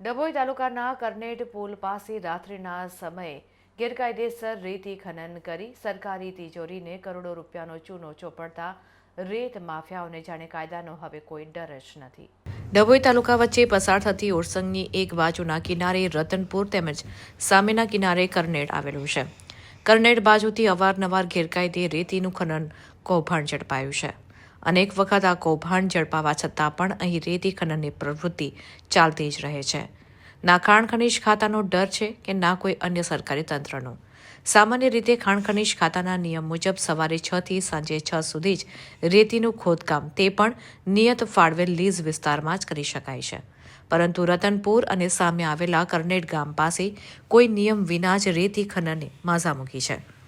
ડભોઈ તાલુકાના કરનેટ પુલ પાસે રાત્રિના સમયે ગેરકાયદેસર રેતી ખનન કરી સરકારી તિજોરીને કરોડો રૂપિયાનો ચૂનો ચોપડતા રેત માફિયાઓને જાણે કાયદાનો હવે કોઈ ડર જ નથી. ડભોઈ તાલુકા વચ્ચે પસાર થતી ઓરસંગની એક બાજુના કિનારે રતનપુર તેમજ સામેના કિનારે કરનેટ આવેલું છે. કરનેટ બાજુથી અવારનવાર ગેરકાયદે રેતીનું ખનન કૌભાંડ ઝડપાયું છે. અનેક વખત આ કૌભાંડ ઝડપાવા છતાં પણ અહીં રેતી ખનનની પ્રવૃત્તિ ચાલતી જ રહે છે. ના ખાણ ખનીજ ખાતાનો ડર છે કે ના કોઈ અન્ય સરકારી તંત્રનો. સામાન્ય રીતે ખાણ ખનીજ ખાતાના નિયમ મુજબ સવારે છ થી સાંજે છ સુધી જ રેતીનું ખોદકામ તે પણ નિયત ફાળવેલ લીઝ વિસ્તારમાં જ કરી શકાય છે. પરંતુ રતનપુર અને સામે આવેલા કરનેટ ગામ પાસે કોઈ નિયમ વિના જ રેતી ખનને માઝા મૂકી છે.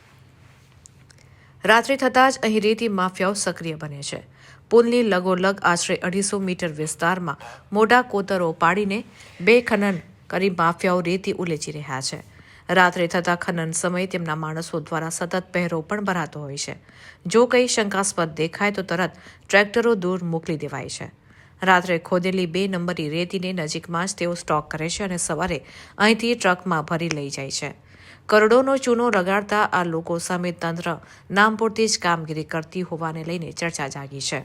રાત્રે થતાં જ અહીં રેતી માફિયાઓ સક્રિય બને છે. પુલની લગોલગ આશરે અઢીસો મીટર વિસ્તારમાં મોટા કોતરો પાડીને બે ખનન કરી માફિયાઓ રેતી ઉલેચી રહ્યા છે. રાત્રે થતા ખનન સમયે તેમના માણસો દ્વારા સતત પહેરો પણ ભરાતો હોય છે. જો કંઈ શંકાસ્પદ દેખાય તો તરત ટ્રેક્ટરો દૂર મોકલી દેવાય છે. રાત્રે ખોદેલી બે નંબરી રેતીને નજીકમાં જ તેઓ સ્ટોક કરે છે અને સવારે અહીંથી ટ્રકમાં ભરી લઈ જાય છે. કરોડોનો ચૂનો રગાડતા આ લોકો સામે તંત્ર નામ પૂરતી જ કામગીરી કરતી હોવાને લઈને ચર્ચા જાગી છે.